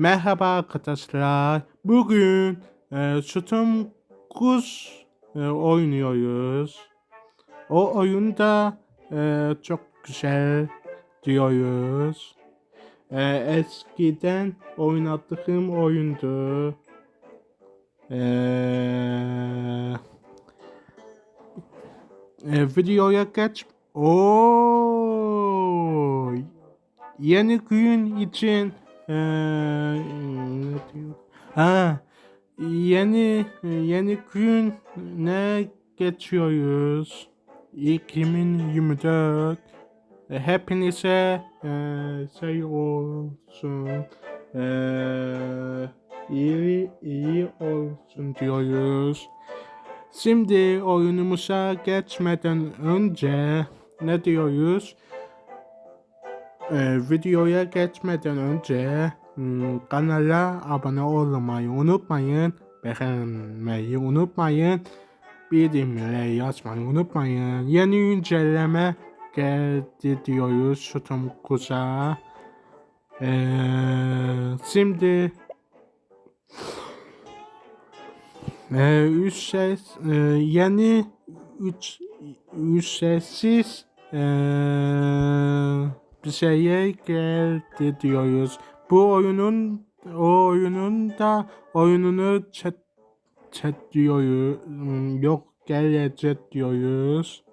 Merhaba arkadaşlar. Bugün e, Sütun Kuş e, oynuyoruz. O oyunda e, çok güzel diyoruz. E, eskiden oynadığım oyundu. E, e, videoya geç. Oo, yeni gün için ne diyor? Ha, yeni yeni gün ne geçiyoruz? 2024. E, Hepinize eee, şey olsun. Eee, iyi iyi olsun diyoruz. Şimdi oyunumuza geçmeden önce ne diyoruz? Ee, videoya geçmeden önce hmm, kanala abone olmayı unutmayın. Beğenmeyi unutmayın. Bildirimleri yazmayı unutmayın. Yeni güncelleme geldi diyoruz Sütun Kuşağı. Ee, şimdi ee, ücret, e, yeni üç, ücretsiz e, bir şeye geldi diyoruz. Bu oyunun o oyunun da oyununu chat, chat diyoruz. Hmm, Yok gelecek diyoruz.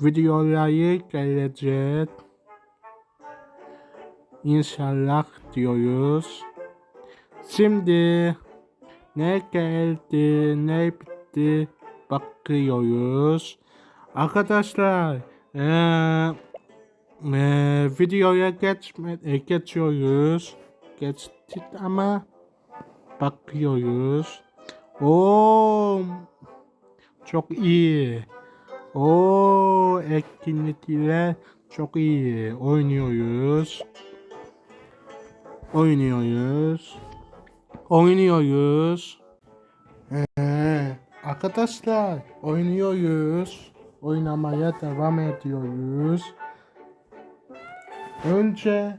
Videoları gelecek. İnşallah diyoruz. Şimdi ne geldi, ne bitti bakıyoruz. Arkadaşlar, eee eee, videoya geçme, e, geçiyoruz. Geçtik ama bakıyoruz. Oo, çok iyi. Oo, etkinlikler çok iyi. Oynuyoruz. Oynuyoruz oynuyoruz. Ee, arkadaşlar oynuyoruz. Oynamaya devam ediyoruz. Önce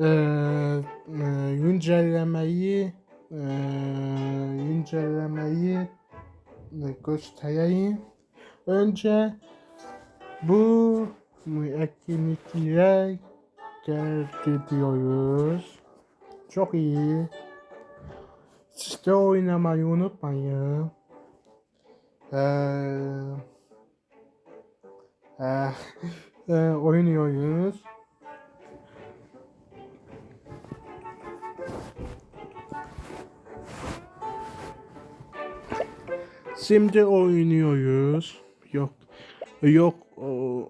e, e, güncellemeyi e, güncellemeyi göstereyim. Önce bu etkinlikler geldi diyoruz. Çok iyi. Siz de oynamayı unutmayın. Ee, e, oynuyoruz. Şimdi oynuyoruz. Yok. Yok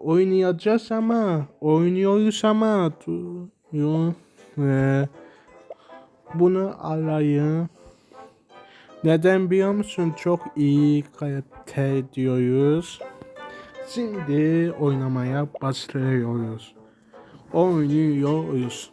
oynayacağız ama oynuyoruz ama yok. Ee, bunu alayım. Neden biliyor musun? Çok iyi kalite diyoruz. Şimdi oynamaya başlıyoruz. Oynuyoruz.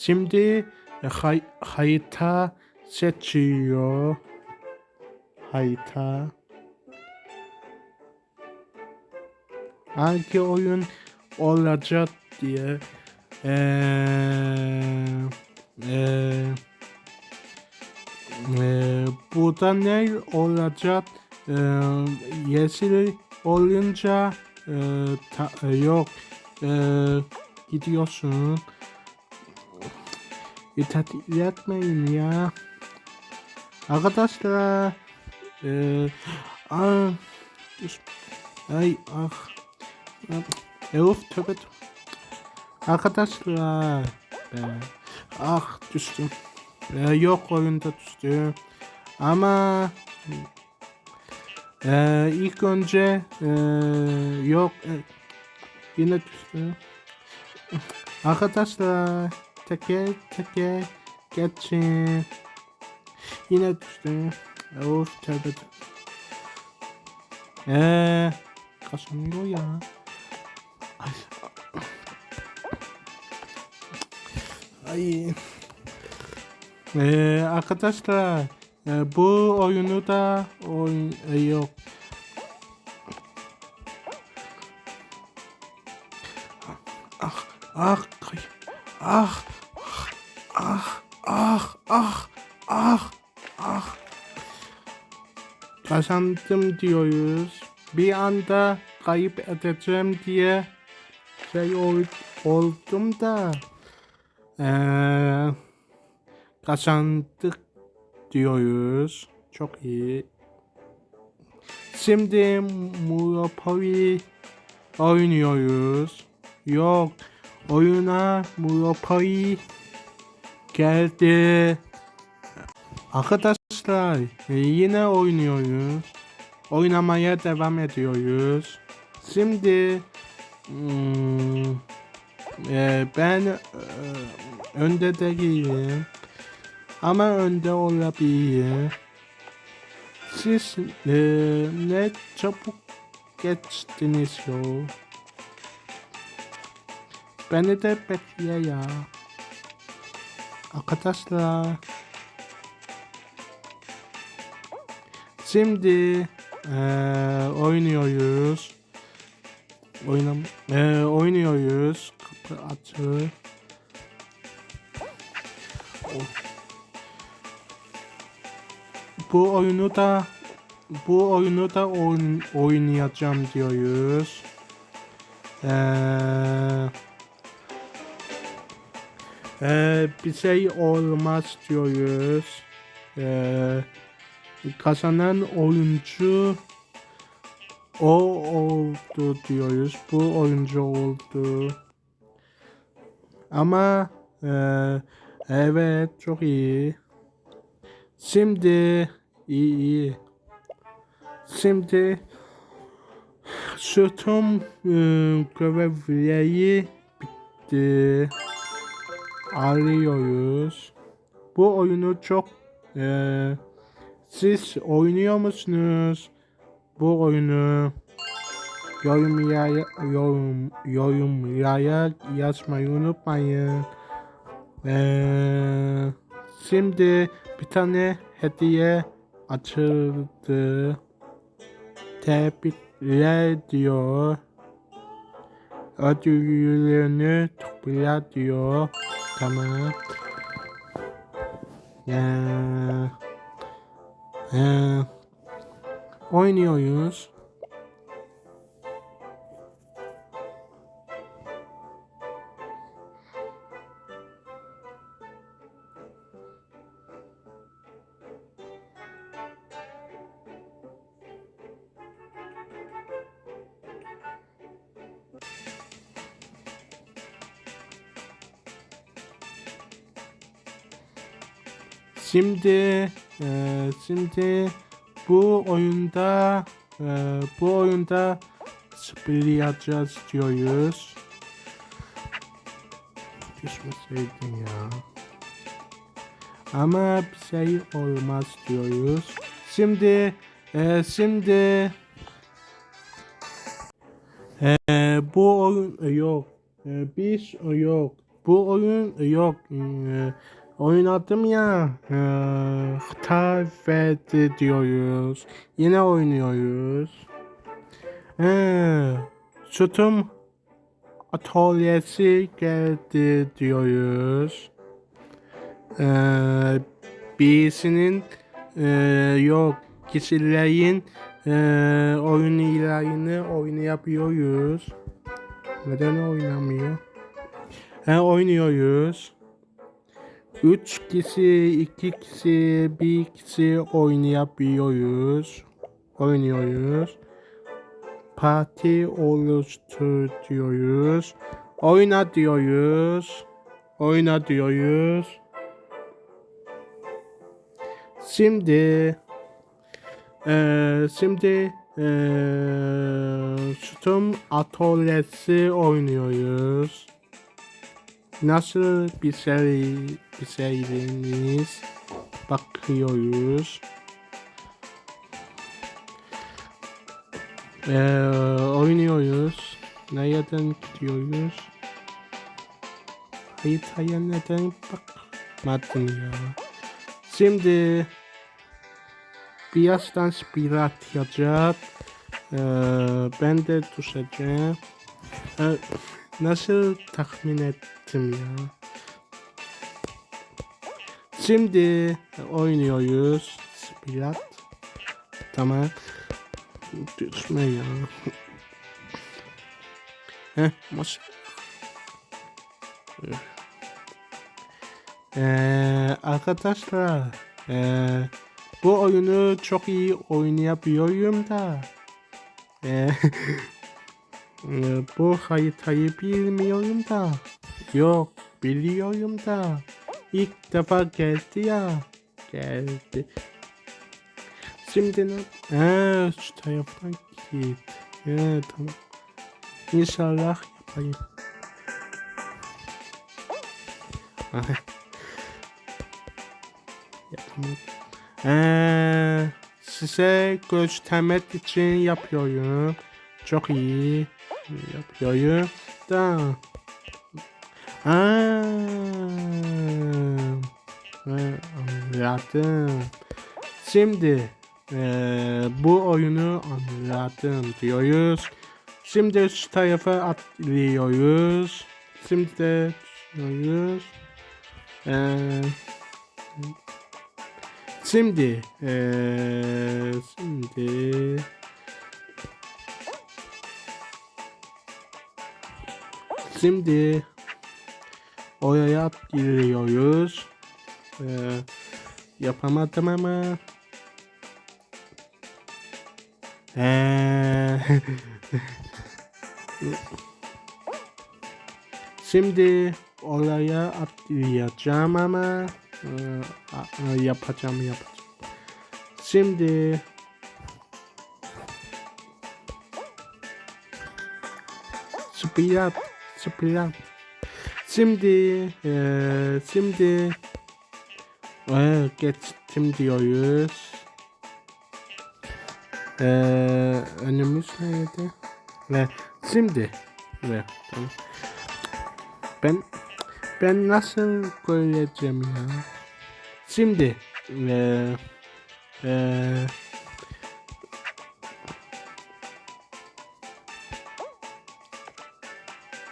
Şimdi hay harita seçiyor. Harita. Hangi oyun olacak diye. Eee eee eee burada ne olacak? Eee yeşil olunca eee ta- yok eee gidiyorsun. İtat etmeyin ya. Arkadaşlar. Eee ah, düş- ay ah. E, of tövbe. Arkadaşlar. Ee, ah düştüm. Ee, yok oyunda düştü. Ama ee, ilk önce ee, yok ee, yine düştü. Arkadaşlar teker teker geçin. Yine düştü. Of tövbe. Eee kazanıyor ya. Ay. Ay. Ee, arkadaşlar e, bu oyunu da oyun e, yok. Ah ah ah ah kazandım diyoruz. Bir anda kayıp edeceğim diye şey ol, oldum da eee kazandık diyoruz. Çok iyi. Şimdi Monopoly oynuyoruz. Yok. Oyuna Monopoly geldi. Arkadaşlar e, yine oynuyoruz. Oynamaya devam ediyoruz. Şimdi hmm, e, ben e, önde değilim. Ama önde olabilir. Siz e, ne çabuk geçtiniz yol. Beni de bekle ya. Arkadaşlar. Şimdi e, oynuyoruz. Oynam e, oynuyoruz. Kapı açık. Bu oyunu da bu oyunu da oyn, oynayacağım diyoruz. Eee ee, bir şey olmaz diyoruz. Ee, kazanan oyuncu o oldu diyoruz. Bu oyuncu oldu. Ama e, evet çok iyi. Şimdi iyi iyi. Şimdi sütun e, görevleri bitti arıyoruz. Bu oyunu çok eee siz oynuyor musunuz? Bu oyunu yorumlara yorum yorumlara yazmayı unutmayın. Eee şimdi bir tane hediye açıldı. Tebrikler diyor. Ödülünü topla diyor. Tamam. Ya. Ya. Oynuyoruz. Şimdi e, şimdi bu oyunda e, bu oyunda zıplayacağız diyoruz. Düşmeseydin ya. Ama bir şey olmaz diyoruz. Şimdi e, şimdi e, bu oyun yok. E, biz e, yok. Bu oyun yok. E, oynadım ya. E, verdi diyoruz. Yine oynuyoruz. E, sütun atölyesi geldi diyoruz. E, birisinin e, yok kişilerin e, oyun ilanını oynayabiliyoruz. Neden oynamıyor? He oynuyoruz. 3 kişi, 2 kişi, 1 kişi oynayabiliyoruz. Oynuyoruz. Parti oluştur diyoruz. Oyna diyoruz. Oyna diyoruz. Şimdi eee şimdi eee sütun atölyesi oynuyoruz. Nasıl bir şey şeyleriniz bakıyoruz. Ee, oynuyoruz. Nereden gidiyoruz? Haritaya neden bakmadın ya? Şimdi birazdan spiral atacak. Ee, ben de düşeceğim. Ee, nasıl tahmin ettim ya? Şimdi oynuyoruz. Spirat. Tamam. Düşme ya. Heh, maşallah. Ee, arkadaşlar ee, bu oyunu çok iyi oynayabiliyorum da ee, bu haritayı bilmiyorum da yok biliyorum da ilk defa geldi ya geldi şimdi ne ee, şu taraftan git ee, tamam İnşallah yapayım. Yapamadım. Ee, size göstermek için yapıyorum. Çok iyi yapıyorum. Da. Aa, anladım. Şimdi ee, bu oyunu anladım diyoruz. Şimdi şu tarafa atlıyoruz. Şimdi de düşünüyoruz. Ee, şimdi ee, şimdi şimdi oraya giriyoruz. Ee, yapamadım ama ee, Şimdi oraya atlayacağım ama e, yapacağım yapacağım. Şimdi Spirat, spirat. Şimdi, e, şimdi e, geçtim diyoruz. E, önümüz neydi? Ve şimdi, ve tamam. Ben ben nasıl koyacağım ya? Şimdi eee eee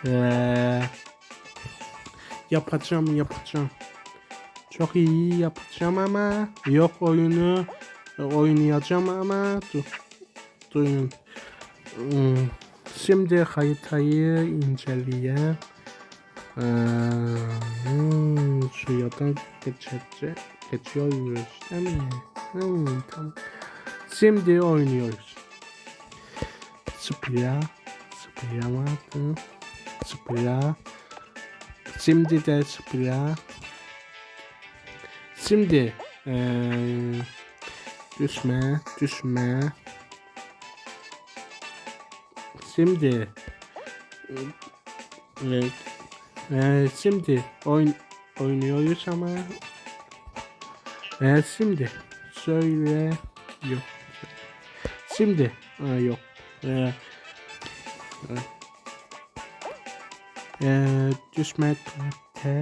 eee yapacağım yapacağım. Çok iyi yapacağım ama yok oyunu oynayacağım ama dur. Durun. Hmm. Şimdi haritayı inceleyeyim. Ee, hmm, şu yadan geçecek, geçiyoruz değil mi? Hmm, tamam. Şimdi oynuyoruz. Spira, Spira vardı. Spira. Şimdi de Spira. Şimdi ee, düşme, düşme. Şimdi evet, ee, şimdi oyn oynuyoruz ama. Ee, şimdi söyle yok. Şimdi ee, yok. Ee, ee, düşme te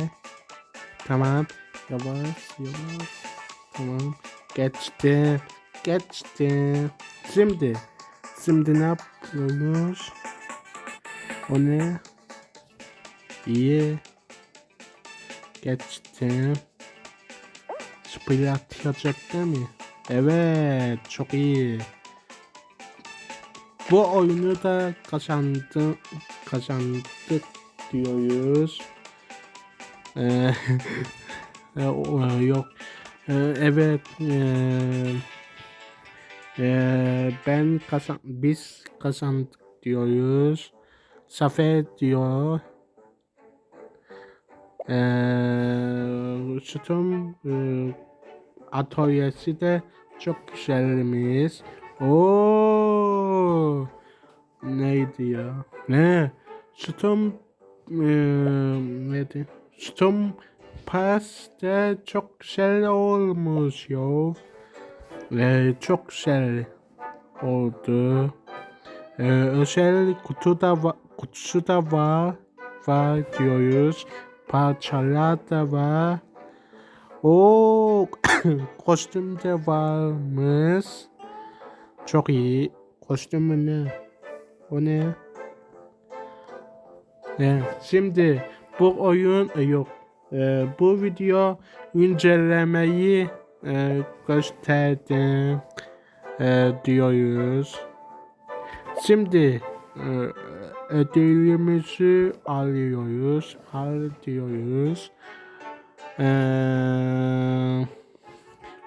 tamam yavaş yavaş tamam geçti geçti şimdi şimdi ne yapıyoruz o ne İyi. Geçtim. Spray atacak değil mi? Evet. Çok iyi. Bu oyunu da kazandı, kazandık diyoruz. Ee, e, e, yok. Ee, evet. ben kazan biz kazandık diyoruz. Zafer diyor. Ee, sütun e, atölyesi de çok güzelmiş. Oo, neydi ya? Ne? Sütun e, neydi? Sütun pas de çok güzel olmuş yo. Ee, çok güzel oldu. Ee, özel kutu da va- kutusu da var. Var diyoruz. Parçalar da var. O kostüm de varmış. Çok iyi. Kostümü ne? O ne? Evet, şimdi bu oyun yok. Ee, bu video incelemeyi e, gösterdim e, diyoruz. Şimdi e, ödülümüzü alıyoruz. Al diyoruz. Ee,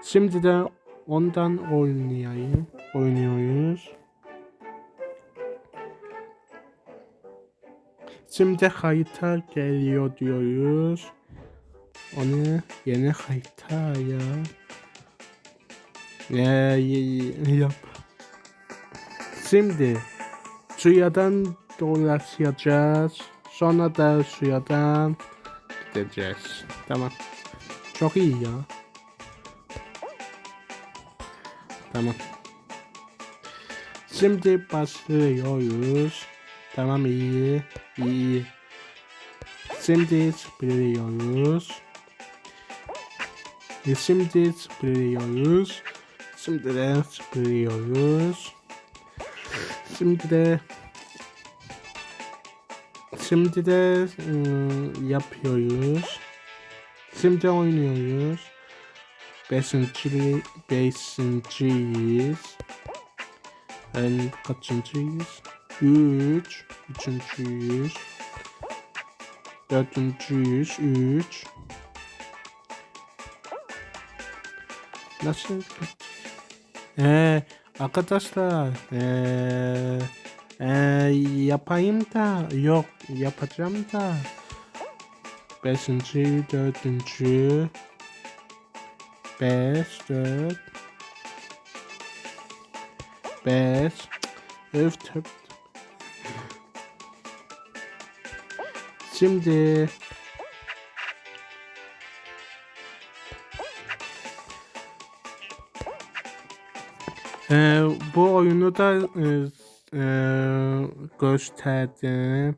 şimdi de ondan oynayayım. Oynuyoruz. Şimdi harita geliyor diyoruz. Onu yeni harita ya. Ya, ya- yap. Şimdi suyadan dolaşacağız. Sonra da suyadan gideceğiz. Tamam. Çok iyi ya. Tamam. Şimdi başlıyoruz. Tamam iyi. İyi. Şimdi zıplıyoruz. E, Şimdi zıplıyoruz. Şimdi de zıplıyoruz. Şimdi de Şimdi de ıı, yapıyoruz. Şimdi oynuyoruz. Beşinci, beşinciyiz. Ben kaçıncıyız? Üç. Üçüncüyüz. Dördüncüyüz. Üç. Nasıl? Ee, arkadaşlar. Ee, ee, yapayım da. Yok. Yapacağım da. Beşinci, dördüncü. Beş, dört. Beş. Öf töp. Şimdi Ee, bu oyunu da e, e, gösterdim.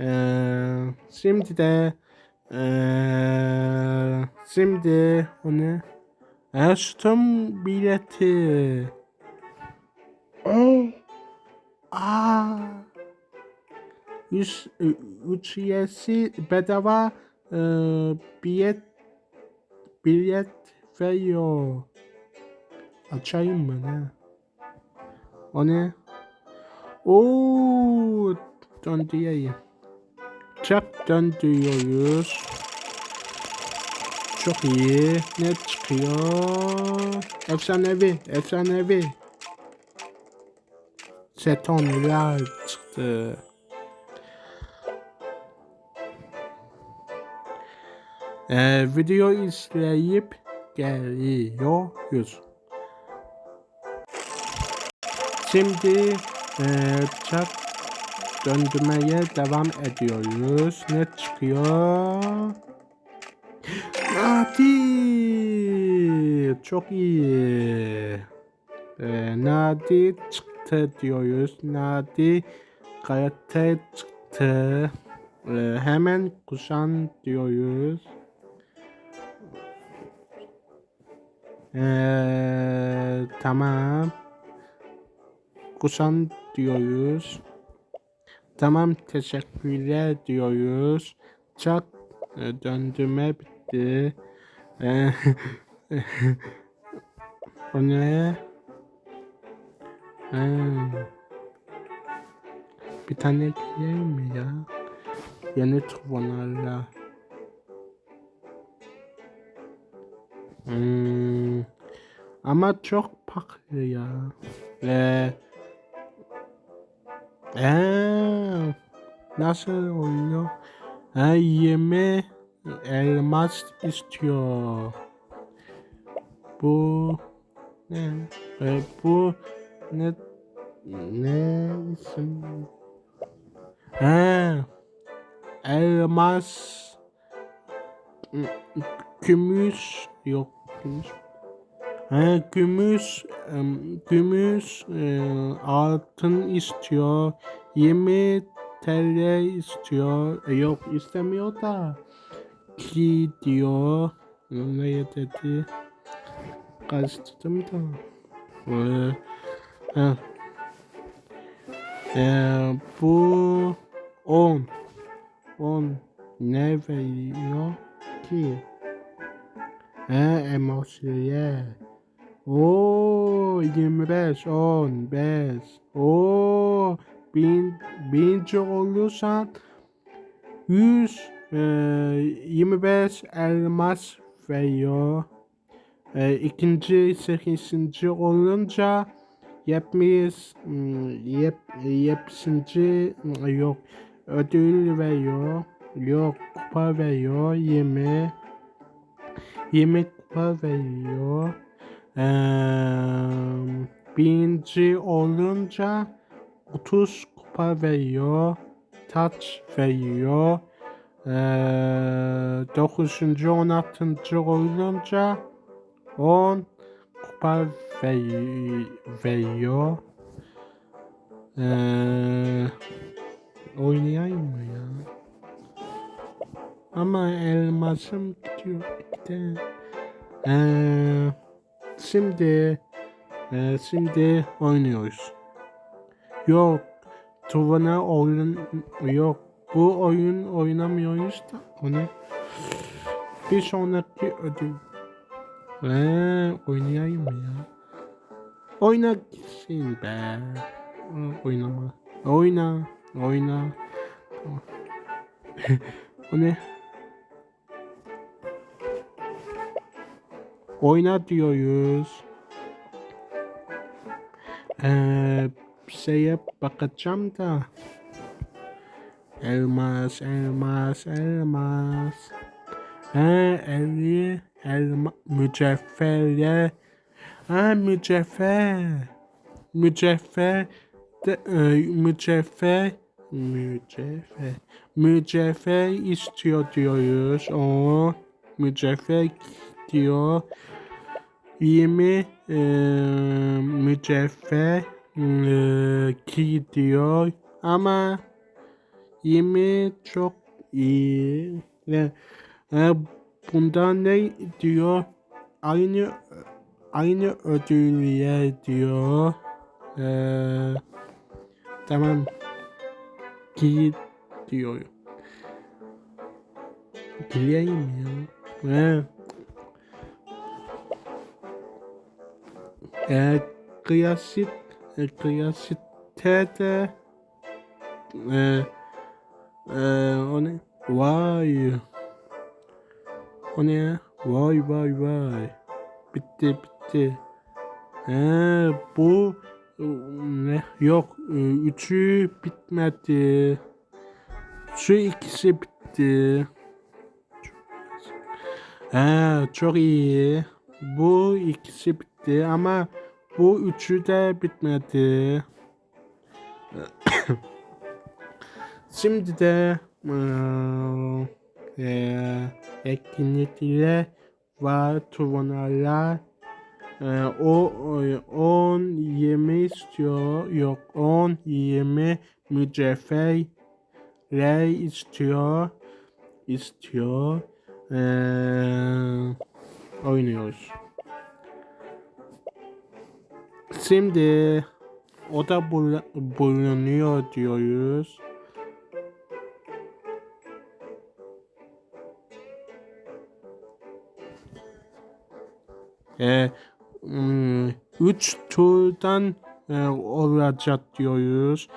Ee, şimdi de e, şimdi o ne? Açtım bileti. Aa. Üç, üç üyesi bedava e, bilet bilet veriyor. Açayım mı ne? O ne? Oo, döndüreyim. Çak döndürüyoruz. Çok iyi. Ne çıkıyor? Efsanevi, efsanevi. Setonlar çıktı. Ee, video izleyip geliyoruz. Şimdi e, çak döndürmeye devam ediyoruz. Ne çıkıyor? Nadir. Çok iyi. E, Nadir çıktı diyoruz. Nadir karate çıktı. E, hemen kuşan diyoruz. E, tamam. Kusan diyoruz. Tamam teşekkürler diyoruz. Çak e, döndürme bitti. E, o ne? Ha. Bir tane ekleyelim mi ya? Yeni tuvalarla. Hmm. Ama çok pahalı ya. Ve ee, nasıl oluyor? Ha, 20 elmas istiyor. Bu ne? E, bu ne? Ne isim? Ha, elmas gümüş yok gümüş. He, gümüş, gümüş e, altın istiyor. 20 TL istiyor. E, yok istemiyor da. Ki diyor. Ne dedi? Karıştırdım da. Ee, bu 10. 10 ne veriyor ki? He emosiye. Oo 25 15. Oo bin binci olursan 100 e, 25 elmas veriyor. E, ikinci sekizinci olunca 70 hmm, yep, hmm, yok ödül veriyor. Yok kupa veriyor 20 20 kupa veriyor. Birinci olunca 30 kupa veriyor. Taç veriyor. Eee 9. 16. olunca 10 kupa veri- veriyor. Eee oynayayım mı ya? Ama elmasım gidiyor gitti. Şimdi eee, şimdi oynuyoruz. Yok. Tuvana oyun yok. Bu oyun oynamıyoruz da o ne? Bir sonraki ödül. Eee oynayayım ya? Oyna gitsin be. Oynama. Oyna. Oyna. O ne? Oyna diyoruz. Ee, şeye bakacağım da. Elmas, elmas, elmas. He, elli, elma, mücevherle. Ha, mücevher. Mücevher, de, e, mücevher, mücevher, mücevher istiyor diyoruz. O, mücevher diyor. 20 e, mücevher e, gidiyor ama 20 çok iyi. Ve e, bundan ne diyor? Aynı aynı ödülle diyor. E, tamam. Git diyor. Gireyim ya. E, e, kıyasit e, kıyasite de e, e, o ne? Vay. O ne? Vay vay vay. Bitti bitti. He, bu ne? Yok. e, Üçü bitmedi. Şu ikisi bitti. He, çok iyi. Bu ikisi bitti ama bu üçü de bitmedi. Şimdi de eee, eee, etkinlikler var turnuvalar. Eee, o o- 10 20 istiyor. Yok 10 20 mücevherler istiyor. istiyor. Eee, oynuyoruz. Şimdi o da bul- bulunuyor diyoruz. E, hmm, üç turdan e, olacak diyoruz.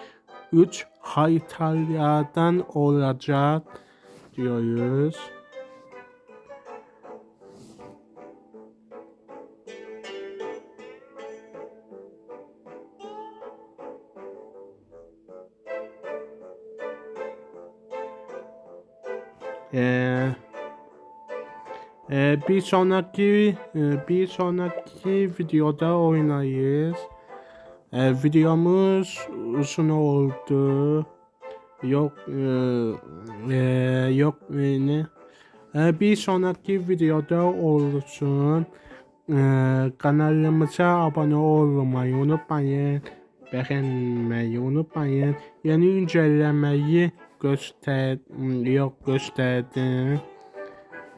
Üç haritalardan olacak diyoruz. Bir sonraki e, bir sonraki videoda oynayız. E, videomuz uzun oldu. Yok e, e, yok e, ne? E, bir sonraki videoda olsun. Ee, kanalımıza abone olmayı unutmayın. Beğenmeyi unutmayın. Yeni güncellemeyi göster yok gösterdim.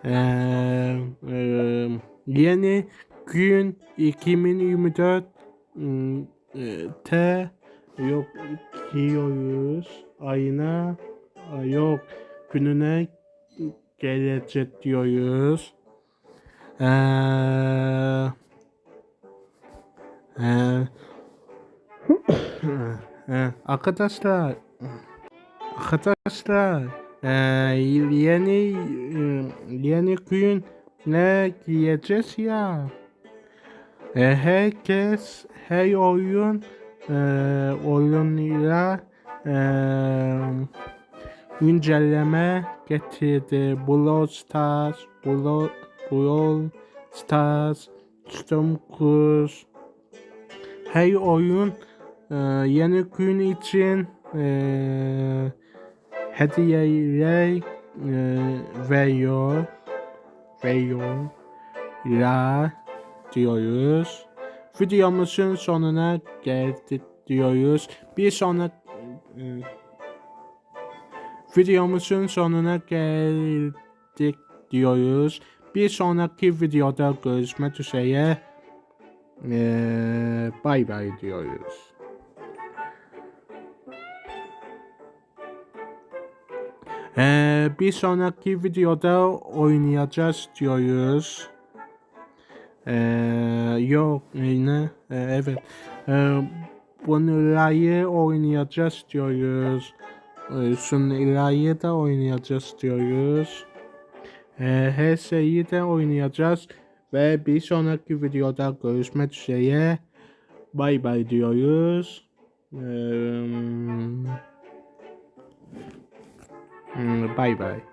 Ee, e, yeni gün 2024 ım, e, T yok diyoruz ayına yok gününe gelecek diyoruz. Ee, e, e, arkadaşlar arkadaşlar e, yeni e, yeni gün ne giyeceğiz ya e, herkes her oyun e, oyunuyla e, güncelleme getirdi. Brawl Stars, Brawl, Brawl Stars, Storm Cruise. Her oyun e, yeni gün için e, hediyeler e, veriyor. Veriyor. La diyoruz. Videomuzun sonuna geldik diyoruz. Bir sonraki e, videomuzun sonuna geldik diyoruz. Bir sonraki videoda görüşmek üzere. Ee, bay bay diyoruz. Ee, bir sonraki videoda oynayacağız diyoruz. Ee, yok yine ee, evet. Ee, bunları oynayacağız diyoruz. Ee, şunları da oynayacağız diyoruz. Ee, her şeyi de oynayacağız. Ve bir sonraki videoda görüşmek üzere. Bay bay diyoruz. Ee, hmm, bay bay.